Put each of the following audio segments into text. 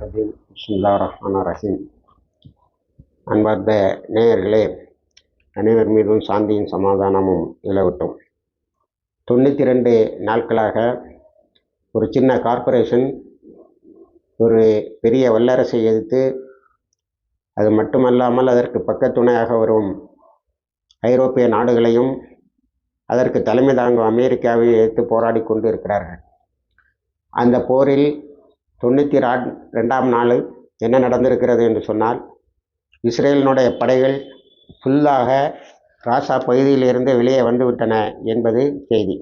ரஹீம் பிஸ்மில்லா ரஹ்மான் ரஹீம். அன்பார்ந்த நேயர்களே அனைவர் மீதும் சாந்தியும் சமாதானமும் நிலவட்டும். தொண்ணூற்றி ரெண்டு நாட்களாக ஒரு சின்ன கார்ப்பரேஷன் ஒரு பெரிய வல்லரசை எதிர்த்து அது மட்டுமல்லாமல் அதற்கு பக்கத்துணையாக வரும் ஐரோப்பிய நாடுகளையும் அதற்கு தலைமை தாங்கும் அமெரிக்காவை எதிர்த்து போராடி கொண்டு இருக்கிறார்கள் அந்த போரில் தொண்ணூற்றி ரா ரெண்டாம் நாள் என்ன நடந்திருக்கிறது என்று சொன்னால் இஸ்ரேலினுடைய படைகள் ஃபுல்லாக காசா பகுதியிலிருந்து வெளியே வந்துவிட்டன என்பது செய்தி.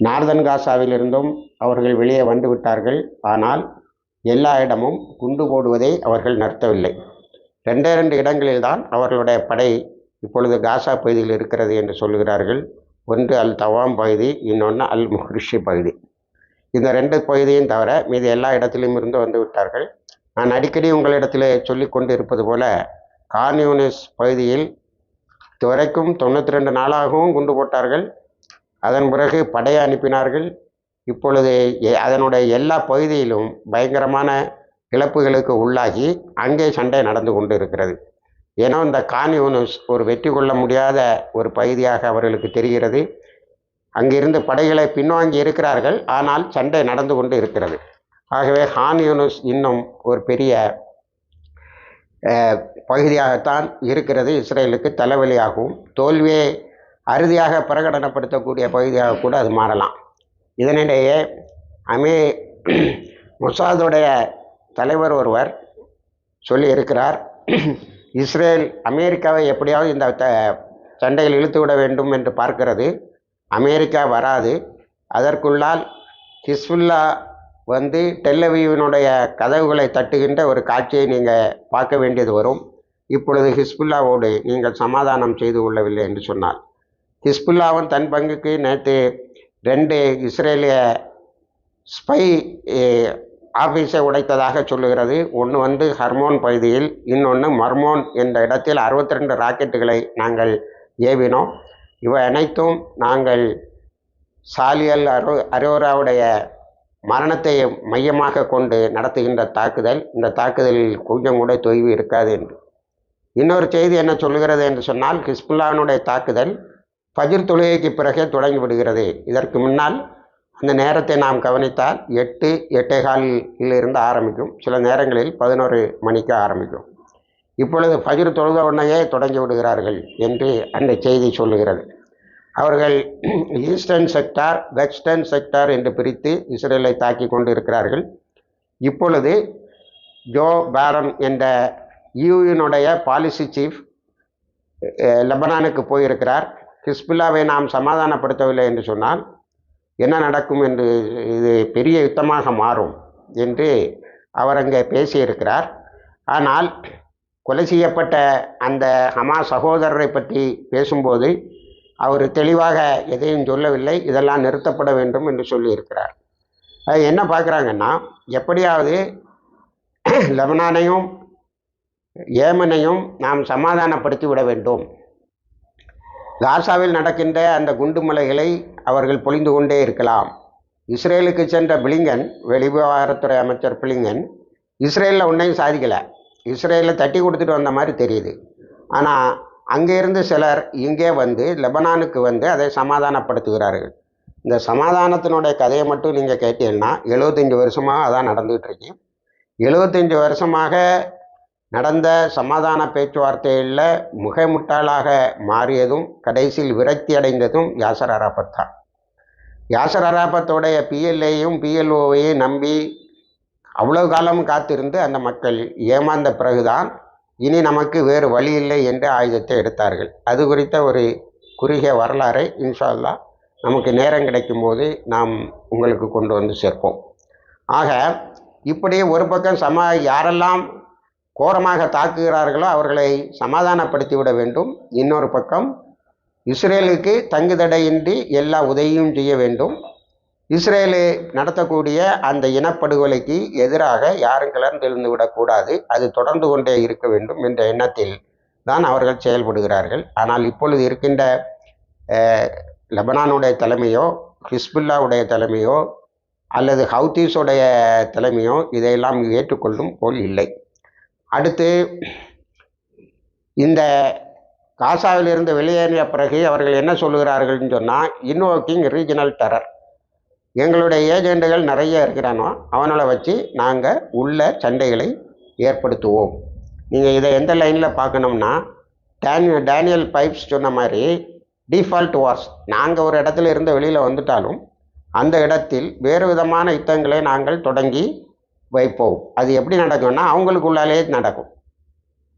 நார்தன் காசாவிலிருந்தும் அவர்கள் வெளியே வந்து விட்டார்கள் ஆனால் எல்லா இடமும் குண்டு போடுவதை அவர்கள் நிறுத்தவில்லை. ரெண்டே ரெண்டு இடங்களில்தான் அவர்களுடைய படை இப்பொழுது காசா பகுதியில் இருக்கிறது என்று சொல்கிறார்கள். ஒன்று அல் தவாம் பகுதி இன்னொன்று அல் முஹ்ரிஷி பகுதி. இந்த ரெண்டு பகுதியும் தவிர மீது எல்லா இடத்திலும் இருந்து வந்து விட்டார்கள். நான் அடிக்கடி உங்களிடத்தில் சொல்லி கொண்டு இருப்பது போல கான்யூனிஸ் பகுதியில் இதுவரைக்கும் தொண்ணூற்றி ரெண்டு நாளாகவும் குண்டு போட்டார்கள். அதன் பிறகு படையை அனுப்பினார்கள். இப்பொழுது எ- அதனுடைய எல்லா பகுதியிலும் பயங்கரமான இழப்புகளுக்கு உள்ளாகி அங்கே சண்டை நடந்து கொண்டு இருக்கிறது ஏன்னா இந்த கான்யூனிஸ் ஒரு வெற்றி கொள்ள முடியாத ஒரு பகுதியாக அவர்களுக்கு தெரிகிறது. அங்கிருந்து படைகளை பின்வாங்கி இருக்கிறார்கள். ஆனால் சண்டை நடந்து கொண்டு இருக்கிறது. ஆகவே ஹான் யூனுஸ் இன்னும் ஒரு பெரிய பகுதியாகத்தான் இருக்கிறது. இஸ்ரேலுக்கு தலைவலியாகவும் தோல்வியை அறுதியாக பிரகடனப்படுத்தக்கூடிய பகுதியாக கூட அது மாறலாம். இதனிடையே அமே மொசாதுடைய தலைவர் ஒருவர் சொல்லியிருக்கிறார் இஸ்ரேல் அமெரிக்காவை எப்படியாவது இந்த த சண்டையில் இழுத்து விட வேண்டும் என்று பார்க்கிறது. அமெரிக்கா வராது. அதற்குள்ளால் ஹிஸ்புல்லா வந்து டெல்லவியினுடைய கதவுகளை தட்டுகின்ற ஒரு காட்சியை நீங்கள் பார்க்க வேண்டியது வரும். இப்பொழுது ஹிஸ்புல்லாவோடு நீங்கள் சமாதானம் செய்து கொள்ளவில்லை என்று சொன்னார். ஹிஸ்புல்லாவும் தன் பங்குக்கு நேற்று ரெண்டு இஸ்ரேலிய ஸ்பை ஆஃபீஸை உடைத்ததாக சொல்லுகிறது. ஒன்று வந்து ஹர்மோன் பகுதியில் இன்னொன்று மர்மோன் என்ற இடத்தில் 62 ரெண்டு ராக்கெட்டுகளை நாங்கள் ஏவினோம். இவை அனைத்தும் நாங்கள் சாலியல் அரோ அரோராவுடைய மரணத்தை மையமாக கொண்டு நடத்துகின்ற தாக்குதல். இந்த தாக்குதலில் கொஞ்சம் கூட தொய்வு இருக்காது என்று. இன்னொரு செய்தி என்ன சொல்லுகிறது என்று சொன்னால் ஹிஸ்புல்லானுடைய தாக்குதல் ஃபஜிர் தொழுகைக்கு பிறகே தொடங்கி விடுகிறது. இதற்கு முன்னால் அந்த நேரத்தை நாம் கவனித்தால் எட்டு எட்டே காலில் இருந்து ஆரம்பிக்கும். சில நேரங்களில் பதினோரு மணிக்கு ஆரம்பிக்கும். இப்பொழுது ஃபஜிர் தொழுத உடனேயே தொடங்கி விடுகிறார்கள் என்று அந்த செய்தி சொல்லுகிறது. அவர்கள் ஈஸ்டர்ன் செக்டார் வெஸ்டர்ன் செக்டார் என்று பிரித்து இஸ்ரேலை தாக்கி கொண்டு இருக்கிறார்கள் இப்பொழுது ஜோ பேரன் என்ற யூவினுடைய பாலிசி சீஃப் லெபனானுக்கு போயிருக்கிறார். ஹிஸ்புல்லாவை நாம் சமாதானப்படுத்தவில்லை என்று சொன்னால் என்ன நடக்கும் என்று இது பெரிய யுத்தமாக மாறும் என்று அவர் அங்கே பேசியிருக்கிறார். ஆனால் கொலை செய்யப்பட்ட அந்த ஹமா சகோதரரை பற்றி பேசும்போது அவர் தெளிவாக எதையும் சொல்லவில்லை. இதெல்லாம் நிறுத்தப்பட வேண்டும் என்று சொல்லியிருக்கிறார். அது என்ன பார்க்குறாங்கன்னா எப்படியாவது லெபனானையும் ஏமனையும் நாம் சமாதானப்படுத்தி விட வேண்டும். காசாவில் நடக்கின்ற அந்த குண்டுமலைகளை அவர்கள் பொழிந்து கொண்டே இருக்கலாம். இஸ்ரேலுக்கு சென்ற பிளிங்கன் வெளிவிவகாரத்துறை அமைச்சர் பிளிங்கன் இஸ்ரேலில் ஒன்றையும் சாதிக்கலை. இஸ்ரேலில் தட்டி கொடுத்துட்டு வந்த மாதிரி தெரியுது. ஆனால் அங்கேருந்து சிலர் இங்கே வந்து லெபனானுக்கு வந்து அதை சமாதானப்படுத்துகிறார்கள். இந்த சமாதானத்தினுடைய கதையை மட்டும் நீங்கள் கேட்டீங்கன்னா எழுபத்தஞ்சி வருஷமாக அதான் நடந்துகிட்ருக்கு எழுபத்தஞ்சி வருஷமாக நடந்த சமாதான பேச்சுவார்த்தையில் முகமுட்டாளாக மாறியதும் கடைசியில் விரக்தி அடைந்ததும் யாசர் அராபத் தான். யாசர் அராபத்தோடைய பிஎல்ஏயும் பிஎல்ஓவையும் நம்பி அவ்வளவு காலம் காத்திருந்து அந்த மக்கள் ஏமாந்த பிறகுதான் இனி நமக்கு வேறு வழி இல்லை என்று ஆயுதத்தை எடுத்தார்கள். அது குறித்த ஒரு குறுகிய வரலாறை இன்ஷா நமக்கு நேரம் கிடைக்கும் போது நாம் உங்களுக்கு கொண்டு வந்து சேர்ப்போம். ஆக இப்படி ஒரு பக்கம் சமா யாரெல்லாம் கோரமாக தாக்குகிறார்களோ அவர்களை சமாதானப்படுத்தி விட வேண்டும். இன்னொரு பக்கம் இஸ்ரேலுக்கு தங்குதடையின்றி எல்லா உதவியும் செய்ய வேண்டும். இஸ்ரேலு நடத்தக்கூடிய அந்த இனப்படுகொலைக்கு எதிராக யாரும் கிளர்ந்தெழுந்து விடக்கூடாது அது தொடர்ந்து கொண்டே இருக்க வேண்டும் என்ற எண்ணத்தில் தான் அவர்கள் செயல்படுகிறார்கள். ஆனால் இப்பொழுது இருக்கின்ற லெபனானுடைய தலைமையோ ஹிஸ்புல்லாவுடைய தலைமையோ அல்லது ஹவுதீஸுடைய தலைமையோ இதையெல்லாம் ஏற்றுக்கொள்ளும் போல் இல்லை. அடுத்து இந்த காசாவிலிருந்து வெளியேறிய பிறகு அவர்கள் என்ன சொல்லுகிறார்கள்னு சொன்னால் இன்வோக்கிங் ரீஜனல் டெரர். எங்களுடைய ஏஜெண்டுகள் நிறைய இருக்கிறானோ அவனோட வச்சு நாங்கள் உள்ள சண்டைகளை ஏற்படுத்துவோம். நீங்கள் இதை எந்த லைனில் பார்க்கணும்னா டேனி டேனியல் பைப்ஸ் சொன்ன மாதிரி டிஃபால்ட் வார்ஸ் நாங்கள் ஒரு இடத்துல இருந்து வெளியில் வந்துட்டாலும் அந்த இடத்தில் வேறு விதமான யுத்தங்களை நாங்கள் தொடங்கி வைப்போம். அது எப்படி நடக்கும்னா அவங்களுக்குள்ளாலே நடக்கும்.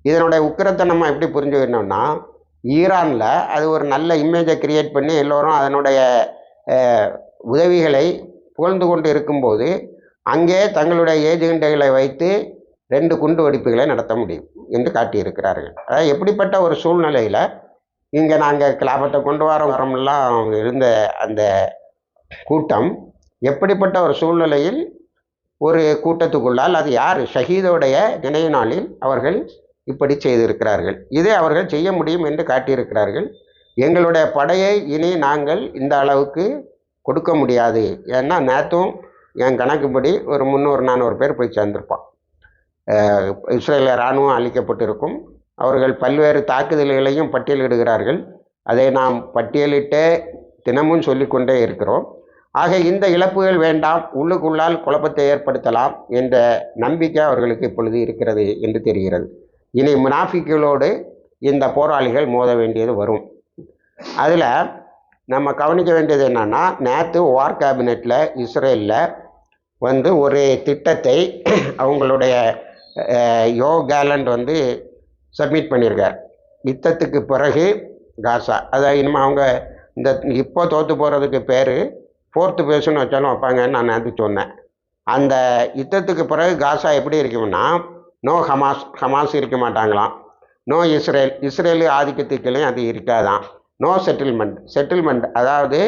இதனுடைய உக்கிரத்தை நம்ம எப்படி புரிஞ்சுக்கணும்னா ஈரானில் அது ஒரு நல்ல இமேஜை கிரியேட் பண்ணி எல்லோரும் அதனுடைய உதவிகளை புகழ்ந்து கொண்டு இருக்கும்போது அங்கே தங்களுடைய ஏஜெண்டுகளை வைத்து ரெண்டு குண்டு வெடிப்புகளை நடத்த முடியும் என்று காட்டியிருக்கிறார்கள். அதாவது எப்படிப்பட்ட ஒரு சூழ்நிலையில் இங்கே நாங்கள் கிளாபத்தை கொண்டு வர வரோம்லாம் இருந்த அந்த கூட்டம் எப்படிப்பட்ட ஒரு சூழ்நிலையில் ஒரு கூட்டத்துக்குள்ளால் அது யார்? ஷஹீதோடைய நினைவு நாளில் அவர்கள் இப்படி செய்திருக்கிறார்கள். இதை அவர்கள் செய்ய முடியும் என்று காட்டியிருக்கிறார்கள். எங்களுடைய படையை இனி நாங்கள் இந்த அளவுக்கு கொடுக்க முடியாது. ஏன்னா நேற்றும் என் கணக்குப்படி ஒரு முந்நூறு நானூறு பேர் போய் சேர்ந்திருப்பான். இஸ்ரேலிய இராணுவம் அளிக்கப்பட்டிருக்கும் அவர்கள் பல்வேறு தாக்குதல்களையும் பட்டியலிடுகிறார்கள். அதை நாம் பட்டியலிட்டே தினமும் சொல்லிக்கொண்டே இருக்கிறோம். ஆக இந்த இழப்புகள் வேண்டாம். உள்ளுக்குள்ளால் குழப்பத்தை ஏற்படுத்தலாம் என்ற நம்பிக்கை அவர்களுக்கு இப்பொழுது இருக்கிறது என்று தெரிகிறது. இனி முனாஃபிக்களோடு இந்த போராளிகள் மோத வேண்டியது வரும். அதில் நம்ம கவனிக்க வேண்டியது என்னென்னா நேற்று வார் கேபினெட்டில் இஸ்ரேலில் வந்து ஒரு திட்டத்தை அவங்களுடைய யோ கேலண்ட் வந்து சப்மிட் பண்ணியிருக்கார் யுத்தத்துக்கு பிறகு காசா. அதை இனிமேல் அவங்க இந்த இப்போ தோற்று போகிறதுக்கு பேர் ஃபோர்த்து பேஸ்னு வச்சாலும் வைப்பாங்கன்னு நான் நேற்று சொன்னேன். அந்த யுத்தத்துக்கு பிறகு காசா எப்படி இருக்கும்னா நோ ஹமாஸ் ஹமாஸ் இருக்க மாட்டாங்களாம். நோ இஸ்ரேல் இஸ்ரேலு ஆதிக்கத்துக்களையும் அது இருக்காதான். நோ செட்டில்மெண்ட் செட்டில்மெண்ட் அதாவது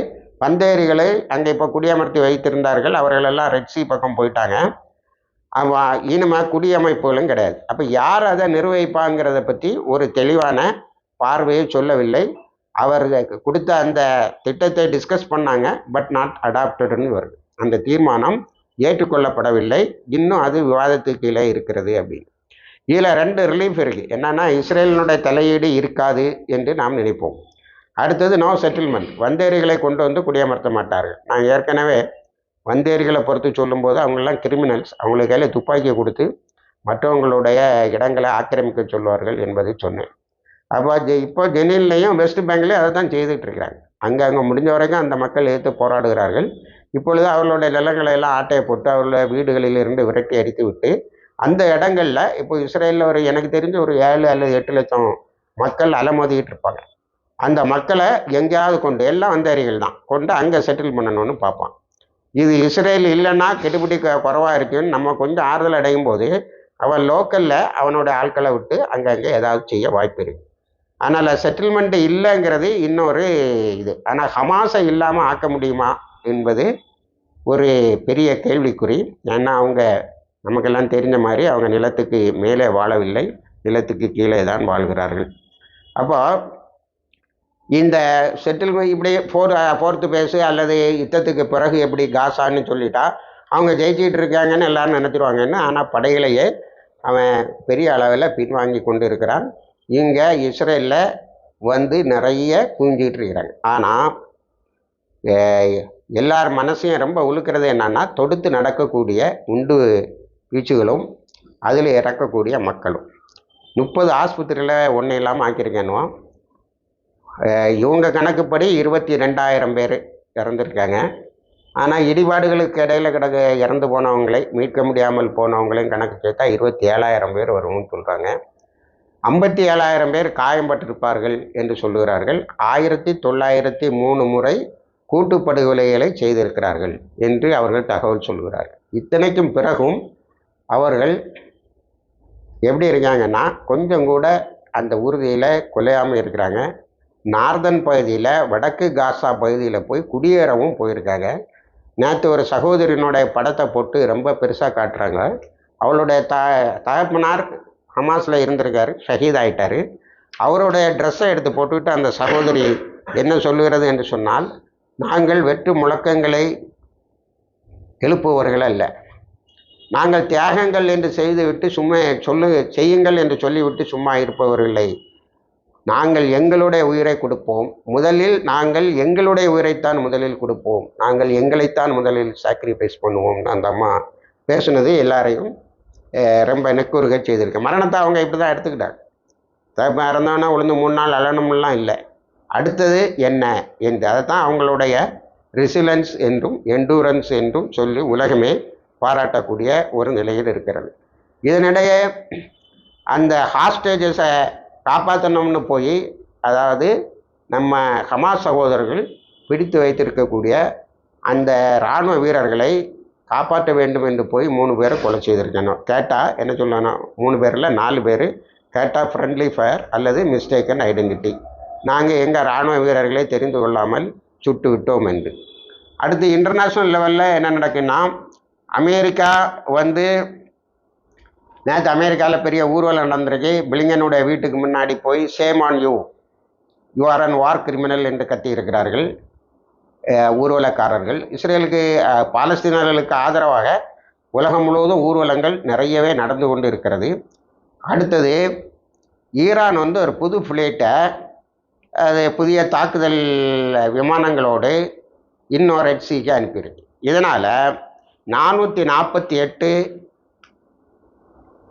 பந்தேரிகளை அங்கே இப்போ குடியமர்த்தி வைத்திருந்தார்கள் அவர்களெல்லாம் ரெட்சி பக்கம் போயிட்டாங்க. அவ இனிமே குடியமைப்புகளும் கிடையாது. அப்போ யார் அதை நிர்வகிப்பாங்கிறத பற்றி ஒரு தெளிவான பார்வையை சொல்லவில்லை. அவர் கொடுத்த அந்த திட்டத்தை டிஸ்கஸ் பண்ணாங்க பட் நாட் அடாப்டட்னு வருது. அந்த தீர்மானம் ஏற்றுக்கொள்ளப்படவில்லை. இன்னும் அது விவாதத்துக்கு கீழே இருக்கிறது அப்படின்னு. இதில் ரெண்டு ரிலீஃப் இருக்குது என்னென்னா இஸ்ரேலினுடைய தலையீடு இருக்காது என்று நாம் நினைப்போம். அடுத்தது நோ செட்டில்மெண்ட் வந்தேரிகளை கொண்டு வந்து குடியமர்த்த மாட்டார்கள். நான் ஏற்கனவே வந்தேரிகளை பொறுத்து சொல்லும்போது அவங்களெல்லாம் கிரிமினல்ஸ் அவங்களுக்கு கையில் துப்பாக்கியை கொடுத்து மற்றவங்களுடைய இடங்களை ஆக்கிரமிக்க சொல்வார்கள் என்பதை சொன்னேன். அப்போ ஜெ- இப்போ ஜெனின்லையும் வெஸ்ட் பேங்க்லேயும் அதை தான் செய்துட்டு இருக்கிறாங்க. அங்கே அங்கே முடிஞ்ச வரைக்கும் அந்த மக்கள் எதிர்த்து போராடுகிறார்கள். இப்பொழுது அவர்களுடைய நிலங்களை எல்லாம் ஆட்டையை போட்டு அவர்களுடைய வீடுகளில் இருந்து விரட்டி அடித்து விட்டு அந்த இடங்களில் இப்போ இஸ்ரேலில் ஒரு எனக்கு தெரிஞ்ச ஒரு ஏழு அல்லது எட்டு லட்சம் மக்கள் அலமோதிக்கிட்டு இருப்பாங்க. அந்த மக்களை எங்கேயாவது கொண்டு எல்லாம் வந்தேரிகள் தான். கொண்டு அங்கே செட்டில் பண்ணணும்னு பார்ப்பான். இது இஸ்ரேல் இல்லைன்னா கெட்டுப்பிடி குறவாக இருக்குன்னு நம்ம கொஞ்சம் ஆறுதல் அடையும் போது அவன் லோக்கலில் அவனோட ஆட்களை விட்டு அங்கங்கே ஏதாவது செய்ய வாய்ப்பு இருக்கு. அதனால் செட்டில்மெண்ட் இல்லைங்கிறது இன்னொரு இது. ஆனால் ஹமாஸை இல்லாமல் ஆக்க முடியுமா என்பது ஒரு பெரிய கேள்விக்குறி. ஏன்னா அவங்க நமக்கெல்லாம் தெரிஞ்ச மாதிரி அவங்க நிலத்துக்கு மேலே வாழவில்லை. நிலத்துக்கு கீழே தான் வாழ்கிறார்கள். அப்போ இந்த செட்டில் இப்படி ஃபோர் ஃபோர்த்து பேஸு அல்லது யுத்தத்துக்கு பிறகு எப்படி காசான்னு சொல்லிட்டா அவங்க ஜெயிச்சிகிட்டு இருக்காங்கன்னு எல்லாரும் நினச்சிருவாங்கன்னு ஆனால் படைகளையே அவன் பெரிய அளவில் பின்வாங்கி கொண்டு இருக்கிறான் இங்கே இஸ்ரேலில் வந்து நிறைய குவிஞ்சிட்டு இருக்கிறாங்க. ஆனால் எல்லார் மனசையும் ரொம்ப உழுக்கிறது என்னன்னா தொடுத்து நடக்கக்கூடிய உண்டு வீச்சுகளும் அதில் இறக்கக்கூடிய மக்களும். முப்பது ஆஸ்பத்திரியில் ஒன்றும் இல்லாமல் ஆக்கியிருக்கேனுவோம் இவங்க கணக்குப்படி இருபத்தி ரெண்டாயிரம் பேர் இறந்துருக்காங்க. ஆனால் இடிபாடுகளுக்கு இடையில் கிடக்க இறந்து போனவங்களை மீட்க முடியாமல் போனவங்களையும் கணக்கு சேர்த்தா இருபத்தி ஏழாயிரம் பேர் வரும்னு சொல்கிறாங்க ஐம்பத்தி ஏழாயிரம் பேர் காயம்பட்டிருப்பார்கள் என்று சொல்லுகிறார்கள். ஆயிரத்தி தொள்ளாயிரத்தி மூணு முறை கூட்டுப்படுகொலைகளை செய்திருக்கிறார்கள் என்று அவர்கள் தகவல் சொல்கிறார்கள். இத்தனைக்கும் பிறகும் அவர்கள் எப்படி இருக்காங்கன்னா கொஞ்சம் கூட அந்த உறுதியில் கொலையாமல் இருக்கிறாங்க. நார்தன் பகுதியில் வடக்கு காசா பகுதியில் போய் குடியேறவும் போயிருக்காங்க. நேற்று ஒரு சகோதரினுடைய படத்தை போட்டு ரொம்ப பெருசாக காட்டுறாங்க. அவளுடைய த தகப்பனார் ஹமாஸில் இருந்திருக்காரு ஷஹீத் ஆகிட்டார் அவருடைய ட்ரெஸ்ஸை எடுத்து போட்டுக்கிட்டு அந்த சகோதரி என்ன சொல்லுகிறது என்று சொன்னால் நாங்கள் வெற்று முழக்கங்களை எழுப்புவர்கள் அல்ல. நாங்கள் தியாகங்கள் என்று செய்துவிட்டு சும்மா சொல்லு செய்யுங்கள் என்று சொல்லிவிட்டு சும்மா இருப்பவர்களை நாங்கள் எங்களுடைய உயிரை கொடுப்போம். முதலில் நாங்கள் எங்களுடைய உயிரைத்தான் முதலில் கொடுப்போம். நாங்கள் எங்களைத்தான் முதலில் சாக்ரிஃபைஸ் பண்ணுவோம் அந்த அம்மா பேசுனது எல்லாரையும் ரொம்ப நெக்குறுக செய்திருக்கு. மரணத்தை அவங்க இப்படி தான் எடுத்துக்கிட்டாங்க. தப்ப இறந்தோன்னா உளுந்து மூணு நாள் அலனம்லாம் இல்லை. அடுத்தது என்ன என்று அதைத்தான் அவங்களுடைய ரெசிலன்ஸ் என்றும் எண்டூரன்ஸ் என்றும் சொல்லி உலகமே பாராட்டக்கூடிய ஒரு நிலையில் இருக்கிறது. இதனிடையே அந்த ஹாஸ்டேஜஸை காப்பாற்றணும்னு போய் அதாவது நம்ம ஹமாஸ் சகோதரர்கள் பிடித்து வைத்திருக்கக்கூடிய அந்த இராணுவ வீரர்களை காப்பாற்ற வேண்டும் என்று போய் மூணு பேரை கொலை செய்திருக்கணும் கேட்டால் என்ன சொல்லணும் மூணு பேரில் நாலு பேர் கேட்டால் ஃப்ரெண்ட்லி ஃபயர் அல்லது மிஸ்டேக்கன் ஐடென்டிட்டி நாங்கள் எங்கள் இராணுவ வீரர்களை தெரிந்து கொள்ளாமல் சுட்டு விட்டோம் என்று. அடுத்து இன்டர்நேஷ்னல் லெவலில் என்ன நடக்குன்னா அமெரிக்கா வந்து நேற்று அமெரிக்காவில் பெரிய ஊர்வலம் நடந்திருக்கு. பிளிங்கனுடைய வீட்டுக்கு முன்னாடி போய் shame on you you are a war criminal என்று கத்தியிருக்கிறார்கள் ஊர்வலக்காரர்கள். இஸ்ரேலுக்கு பாலஸ்தீனர்களுக்கு ஆதரவாக உலகம் முழுவதும் ஊர்வலங்கள் நிறையவே நடந்து கொண்டு இருக்கிறது அடுத்தது ஈரான் வந்து ஒரு புது ஃப்ளைட்டை அது புதிய தாக்குதல் விமானங்களோடு இன்னொரு ஹெட்சிக்கு அனுப்பியிருக்கு. இதனால் நானூற்றி நாற்பத்தி எட்டு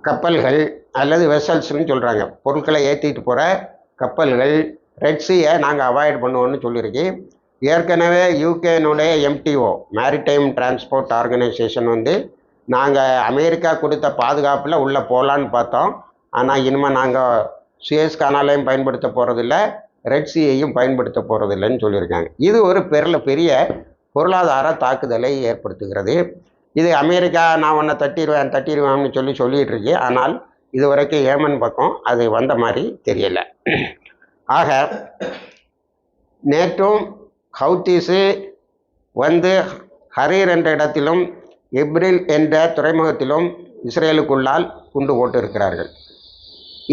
கப்பல்கள் அல்லது வெசல்ஸ்னு சொல்கிறாங்க பொருட்களை ஏற்றிட்டு போகிற கப்பல்கள் ரெட்ஸியை நாங்கள் அவாய்ட் பண்ணுவோம்னு சொல்லியிருக்கு ஏற்கனவே யூகேனுடைய எம்டிஓ மேரிடைம் டிரான்ஸ்போர்ட் ஆர்கனைசேஷன் வந்து நாங்கள் அமெரிக்கா கொடுத்த பாதுகாப்பில் உள்ளே போகலான்னு பார்த்தோம். ஆனால் இனிமேல் நாங்கள் சுயஸ் கனாலையும் பயன்படுத்த போகிறதில்ல ரெட்சியையும் பயன்படுத்த போகிறதில்லைன்னு சொல்லியிருக்காங்க. இது ஒரு பெரிய பெரிய பொருளாதார தாக்குதலை ஏற்படுத்துகிறது. இது அமெரிக்கா நான் உன்னை தட்டிடுவேன் தட்டிடுவேன்னு சொல்லி சொல்லிட்டு இருக்கு. ஆனால் இது வரைக்கும் ஏமன் பக்கம் அது வந்த மாதிரி தெரியலை. ஆக நேற்றும் ஹவுத்தீஸு வந்து ஹரீர் என்ற இடத்திலும் எப்ரில் என்ற துறைமுகத்திலும் இஸ்ரேலுக்குள்ளால் குண்டு போட்டிருக்கிறார்கள்.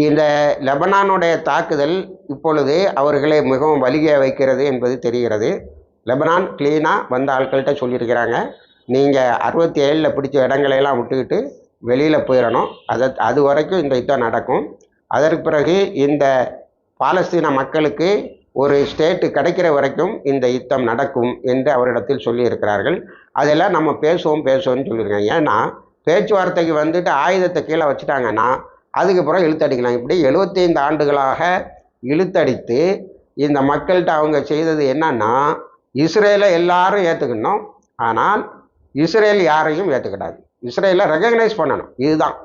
இந்த லெபனானுடைய தாக்குதல் இப்பொழுது அவர்களை மிகவும் வலிய வைக்கிறது என்பது தெரிகிறது. லெபனான் க்ளீனாக வந்த ஆட்கள்கிட்ட சொல்லியிருக்கிறாங்க. நீங்கள் அறுபத்தி ஏழில் பிடிச்ச இடங்களையெல்லாம் விட்டுக்கிட்டு வெளியில் போயிடணும். அதை அது வரைக்கும் இந்த யுத்தம் நடக்கும். அதற்கு பிறகு இந்த பாலஸ்தீன மக்களுக்கு ஒரு ஸ்டேட்டு கிடைக்கிற வரைக்கும் இந்த யுத்தம் நடக்கும் என்று அவரிடத்தில் சொல்லியிருக்கிறார்கள். அதெல்லாம் நம்ம பேசுவோம் பேசுவோம்னு சொல்லியிருக்காங்க. ஏன்னா பேச்சுவார்த்தைக்கு வந்துட்டு ஆயுதத்தை கீழே வச்சுட்டாங்கன்னா அதுக்கப்புறம் இழுத்தடிக்கலாம். இப்படி எழுபத்தைந்து ஆண்டுகளாக இழுத்தடித்து இந்த மக்கள்கிட்ட அவங்க செய்தது என்னன்னா இஸ்ரேலை எல்லாரும் ஏற்றுக்கணும் ஆனால் இஸ்ரேல் யாரையும் ஏற்றுக்கிடாது இஸ்ரேலை ரெகக்னைஸ் பண்ணணும். இதுதான்.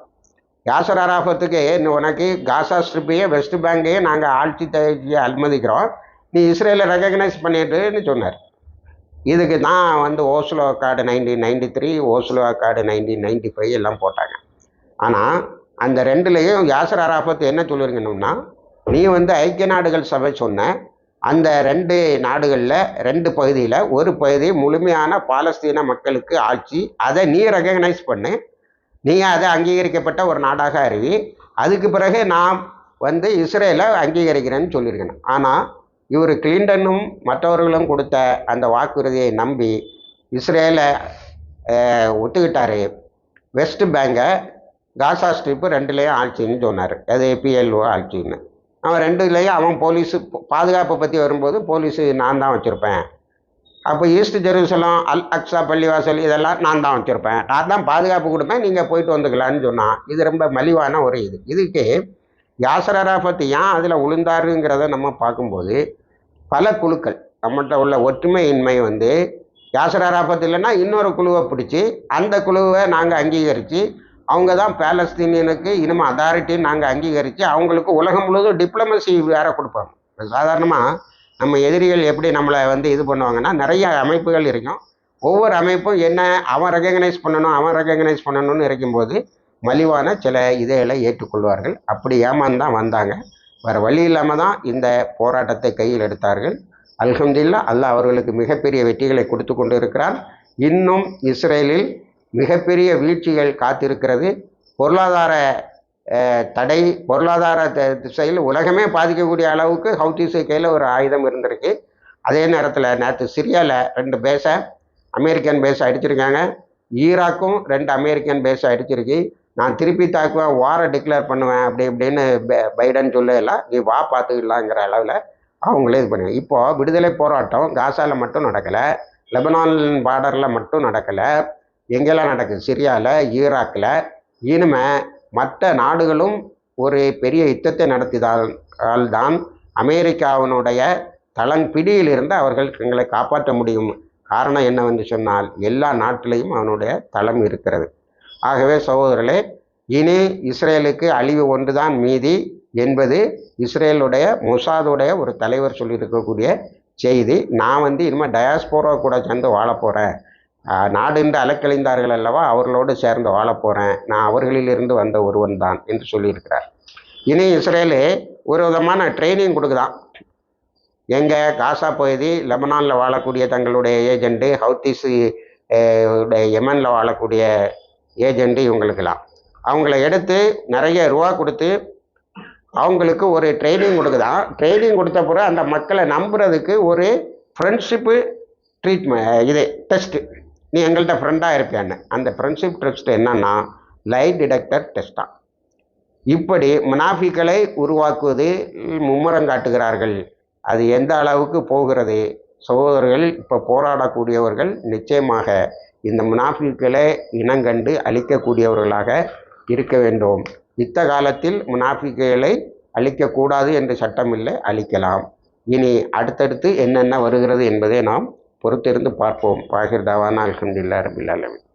யாசர் அராஃபத்துக்கு உனக்கு காசா ஸ்ட்ரிப்பையே வெஸ்ட் பேங்கையே நாங்கள் ஆட்சி செய்ய அனுமதிக்கிறோம். நீ இஸ்ரேலை ரெகக்னைஸ் பண்ணிட்டுன்னு சொன்னார். இதுக்கு தான் வந்து Oslo accord nineteen ninety three Oslo accord nineteen ninety five எல்லாம் போட்டாங்க. ஆனால் அந்த ரெண்டுலேயும் யாசர் அராஃபத் என்ன சொல்லியிருக்கணும்னா நீ வந்து ஐக்கிய நாடுகள் சபை சொன்ன அந்த ரெண்டு நாடுகளில் ரெண்டு பகுதியில் ஒரு பகுதி முழுமையான பாலஸ்தீன மக்களுக்கு ஆட்சி. அதை நீ ரெகக்னைஸ் பண்ணு. நீ அதை அங்கீகரிக்கப்பட்ட ஒரு நாடாக அறிவி. அதுக்கு பிறகு நான் வந்து இஸ்ரேலை அங்கீகரிக்கிறேன்னு சொல்லியிருக்கணும் ஆனால் இவர் கிளின்டனும் மற்றவர்களும் கொடுத்த அந்த வாக்குறுதியை நம்பி இஸ்ரேலை ஒத்துக்கிட்டார். வெஸ்ட் பேங்கை காசா ஸ்ட்ரிப்பு ரெண்டுலேயும் ஆட்சின்னு சொன்னார். அது பிஎல்ஓ ஆட்சின்னு. அவன் ரெண்டுலேயும் அவன் போலீஸு பாதுகாப்பை பற்றி வரும்போது போலீஸு நான் தான் வச்சுருப்பேன். அப்போ ஈஸ்ட் ஜெருசலம் அல் அக்ஸா பள்ளிவாசல் இதெல்லாம் நான் தான் வச்சுருப்பேன். நான் தான் பாதுகாப்பு கொடுப்பேன் நீங்கள் போயிட்டு வந்துக்கலான்னு சொன்னான் இது ரொம்ப மலிவான ஒரு இது. இதுக்கு யாசர் அராஃபத் ஏன் அதில் உளுந்தாருங்கிறத நம்ம பார்க்கும்போது பல குழுக்கள் நம்மகிட்ட உள்ள ஒற்றுமையின்மை வந்து யாசர் அராஃபத் இல்லைன்னா இன்னொரு குழுவை பிடிச்சி அந்த குழுவை நாங்கள் அங்கீகரித்து அவங்க தான் பேலஸ்தீனியனுக்கு இனிமே அதாரிட்டின்னு நாங்கள் அங்கீகரித்து அவங்களுக்கு உலகம் முழுவதும் டிப்ளமசி வேற கொடுப்போம் சாதாரணமாக நம்ம எதிரிகள் எப்படி நம்மளை வந்து இது பண்ணுவாங்கன்னா நிறைய அமைப்புகள் இருக்கும். ஒவ்வொரு அமைப்பும் என்ன அவன் ரெகனைஸ் பண்ணணும் அவன் ரெகக்னைஸ் பண்ணணும்னு இருக்கும்போது மலிவான சில இதைகளை ஏற்றுக்கொள்வார்கள். அப்படி ஏமாந்தான் வந்தாங்க. வேறு வழி இல்லாமல் தான் இந்த போராட்டத்தை கையில் எடுத்தார்கள். அல்ஹம்துல்லா அல்லாஹ் அவர்களுக்கு மிகப்பெரிய வெற்றிகளை கொடுத்து கொண்டு இருக்கிறார் இன்னும் இஸ்ரேலில் மிகப்பெரிய வீழ்ச்சிகள் காத்திருக்கிறது. பொருளாதார தடை பொருளாதார த- திசையில் உலகமே பாதிக்கக்கூடிய அளவுக்கு ஹவுத்தீஸு கையில் ஒரு ஆயுதம் இருந்திருக்கு. அதே நேரத்தில் நேற்று சிரியாவில் ரெண்டு பேஸை அமெரிக்கன் பேஸை அடிச்சிருக்காங்க. ஈராக்கும் ரெண்டு அமெரிக்கன் பேஸ் அடிச்சிருக்கு. நான் திருப்பி தாக்குவேன் வாரை டிக்ளேர் பண்ணுவேன் அப்படி இப்படின்னு பைடன் சொல்லலாம் நீ வா பார்த்துக்கலாங்கிற அளவில் அவங்களே இது பண்ணுவேன் இப்போது விடுதலை போராட்டம் காசாவில் மட்டும் நடக்கலை லெபனான் பார்டரில் மட்டும் நடக்கலை. எங்கெல்லாம் நடக்குது? சிரியாவில் ஈராக்கில் இனிமே மற்ற நாடுகளும் ஒரு பெரிய யுத்தத்தை நடத்தினால் தான் அமெரிக்காவினுடைய தளன் பிடியிலிருந்து அவர்கள் எங்களை காப்பாற்ற முடியும். காரணம் என்னவென்று சொன்னால் எல்லா நாட்டிலையும் அவனுடைய தளம் இருக்கிறது. ஆகவே சகோதரர்களே இனி இஸ்ரேலுக்கு அழிவு ஒன்றுதான் மீதி என்பது இஸ்ரேலுடைய மொசாதுடைய ஒரு தலைவர் சொல்லியிருக்கக்கூடிய செய்தி. நான் வந்து இனிமேல் டயாஸ்போரா கூட சேர்ந்து வாழப் போகிறேன் நாடுண்டு அலக்கழிந்தார்கள் அல்லவா? அவர்களோடு சேர்ந்து வாழப்போகிறேன் நான் அவர்களிலிருந்து வந்த ஒருவன் தான் என்று சொல்லியிருக்கிறார். இனி இஸ்ரேலு ஒரு விதமான ட்ரைனிங் கொடுக்குதான். எங்கே காசா பகுதி லெபனானில் வாழக்கூடிய தங்களுடைய ஏஜெண்ட்டு ஹவுத்திஸு உடைய யமனில் வாழக்கூடிய ஏஜெண்ட்டு இவங்களுக்கெல்லாம். அவங்கள எடுத்து நிறைய ரூபா கொடுத்து அவங்களுக்கு ஒரு ட்ரைனிங் கொடுக்குதான். ட்ரைனிங் கொடுத்த பிறகு அந்த மக்களை நம்புறதுக்கு ஒரு ஃப்ரெண்ட்ஷிப்பு ட்ரீட்மெண்ட் இது டெஸ்ட்டு நீ எங்கள்கிட்ட ஃப்ரெண்டாக இருப்பியான்னு. அந்த ஃப்ரெண்ட்ஷிப் டெஸ்ட் என்னன்னா லை டிடெக்டர் டெஸ்ட் இப்படி முனாஃபிக்களை உருவாக்குவது மும்முரம் காட்டுகிறார்கள். அது எந்த அளவுக்கு போகிறது? சகோதரர்கள் இப்போ போராடக்கூடியவர்கள் நிச்சயமாக இந்த முனாஃபிக்களை இனங்கண்டு அழிக்கக்கூடியவர்களாக இருக்க வேண்டும். யுத்த காலத்தில் முனாஃபிக்களை அழிக்கக்கூடாது என்று சட்டமில்லை அழிக்கலாம். இனி அடுத்தடுத்து என்னென்ன வருகிறது என்பதை நாம் பொறுத்திருந்து பார்ப்போம். பாகிர்தாவான தவானா ரபில் ஆலமீன்.